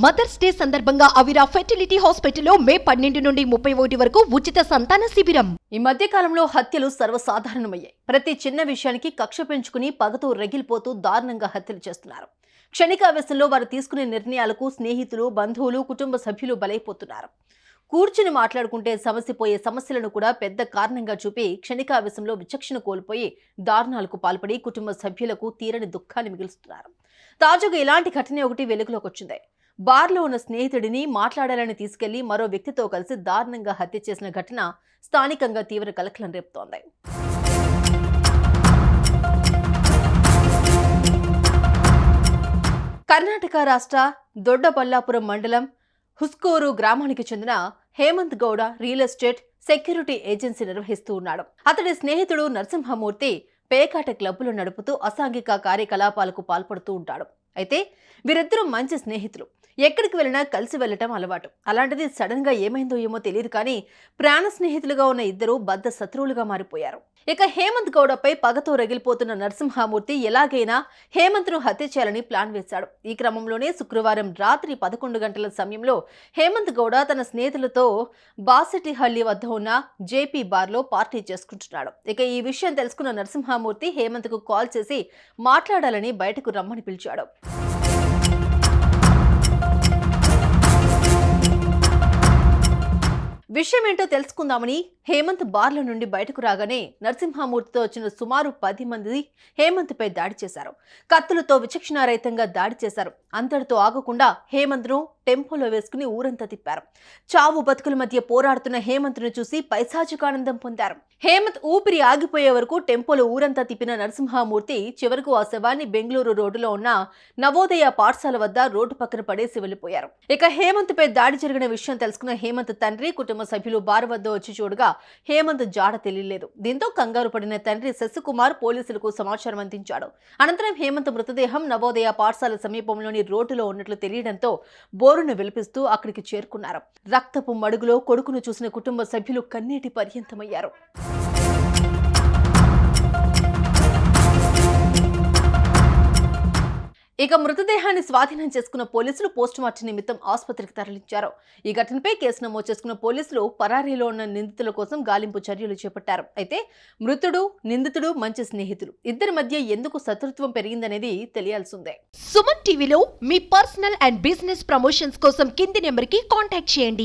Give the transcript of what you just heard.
Mothers day సందర్భంగా అవిరా fertility హాస్పిటల్లో మే పన్నెండు నుండి ముప్పై ఒకటి వరకు ఉచిత సంతాన శిబిరం. ఈ మధ్య కాలంలో హత్యలు సర్వసాధారణమయ్యాయి. ప్రతి చిన్న విషయానికి కక్ష పెంచుకుని పగతో రగిలిపోతూ దారుణంగా హత్యలు చేస్తున్నారు. క్షణికావేశంలో వారు తీసుకునే నిర్ణయాలకు స్నేహితులు బంధువులు కుటుంబ సభ్యులు బలైపోతున్నారు. కూర్చుని మాట్లాడుకుంటే సమస్యపోయే సమస్యలను కూడా పెద్ద కారణంగా చూపి క్షణికావేశంలో విచక్షణ కోల్పోయి దారుణాలకు పాల్పడి కుటుంబ సభ్యులకు తీరని దుఃఖాన్ని మిగులుస్తున్నారు. తాజాగా ఇలాంటి ఘటన ఒకటి వెలుగులోకి వచ్చింది. బార్లో ఉన్న స్నేహితుడిని మాట్లాడాలని తీసుకెళ్ళి మరో వ్యక్తితో కలిసి దారుణంగా హత్య చేసిన ఘటన స్థానికంగా తీవ్ర కలకలం రేపుతోంది. కర్ణాటక రాష్ట్ర దొడ్డబల్లాపురం మండలం హుస్కోరు గ్రామానికి చెందిన Hemanth Gowda real estate security agency నిర్వహిస్తూ ఉన్నాడు. అతడి స్నేహితుడు నరసింహమూర్తి పేకాట క్లబ్బులు నడుపుతూ అసాంఘిక కార్యకలాపాలకు పాల్పడుతూ ఉంటాడు. అయితే వీరిద్దరూ మంచి స్నేహితులు. ఎక్కడికి వెళ్ళినా కలిసి వెళ్ళటం అలవాటు. అలాంటిది సడన్గా ఏమైందో ఏమో తెలియదు కానీ ప్రాణ స్నేహితులుగా ఉన్న ఇద్దరు బద్ద శత్రువులుగా మారిపోయారు. ఇక హేమంత్ గౌడపై పగతో రగిలిపోతున్న నరసింహమూర్తి ఎలాగైనా హేమంత్ను హత్య చేయాలని ప్లాన్ వేశాడు. ఈ క్రమంలోనే శుక్రవారం రాత్రి పదకొండు గంటల సమయంలో హేమంత్ గౌడ తన స్నేహితులతో బాసటిహల్లి వద్ద ఉన్న జేపీ బార్లో పార్టీ చేసుకుంటున్నాడు. ఇక ఈ విషయం తెలుసుకున్న నరసింహమూర్తి హేమంత్కు కాల్ చేసి మాట్లాడాలని బయటకు రమ్మని పిలిచాడు. విషయం ఏంటో తెలుసుకుందామని హేమంత్ బార్ల నుండి బయటకు రాగానే నరసింహమూర్తితో వచ్చిన సుమారు పది మంది హేమంత్పై దాడి చేశారు. కత్తులతో విచక్షణారహితంగా దాడి చేశారు. అంతటితో ఆగకుండా హేమంత్ను టెంపోలో వేసుకుని ఊరంతా తిప్పారు. చావు బతుకుల మధ్య పోరాడుతున్న హేమంత్ను చూసి పైశాచికానందం పొందారు. హేమంత్ ఊపిరి ఆగిపోయే వరకు టెంపోలో ఊరంతా తిప్పిన నరసింహమూర్తి చివరకు ఆ శవాన్ని బెంగళూరు రోడ్డులో ఉన్న నవోదయ పాఠశాల వద్ద రోడ్డు పక్కన పడేసి వెళ్ళిపోయారు ఇక హేమంత్ పై దాడి జరిగిన విషయం తెలుసుకున్న హేమంత్ తండ్రి కుటుంబ సభ్యులు బార్ వద్ద వచ్చి చూడగా హేమంత్ జాడ తెలియలేదు. దీంతో కంగారు పడిన తండ్రి శశికుమార్ పోలీసులకు సమాచారం అందించాడు. అనంతరం హేమంత్ మృతదేహం నవోదయ పాఠశాల సమీపంలోని రోడ్డులో ఉన్నట్లు తెలియడంతో బోరును విలిపిస్తూ అక్కడికి చేరుకున్నారు. రక్తపు మడుగులో కొడుకును చూసిన కుటుంబ సభ్యులు కన్నీటి పర్యంతమయ్యారు. ఇక మృతదేహాన్ని స్వాధీనం చేసుకున్న పోలీసులు పోస్టుమార్టం నిమిత్తం ఆసుపత్రికి తరలించారు. ఈ ఘటనపై కేసు నమోదు చేసుకున్న పోలీసులు పరారీలో ఉన్న నిందితుల కోసం గాలింపు చర్యలు చేపట్టారు. అయితే మృతుడు నిందితుడు మంచి స్నేహితులు. ఇద్దరి మధ్య ఎందుకు శత్రుత్వం పెరిగిందనేది తెలియాల్సిందే సుమన్ టీవీలో మీ పర్సనల్ అండ్ బిజినెస్ ప్రమోషన్స్ కోసం కింది నెంబర్కి కాంటాక్ట్ చేయండి.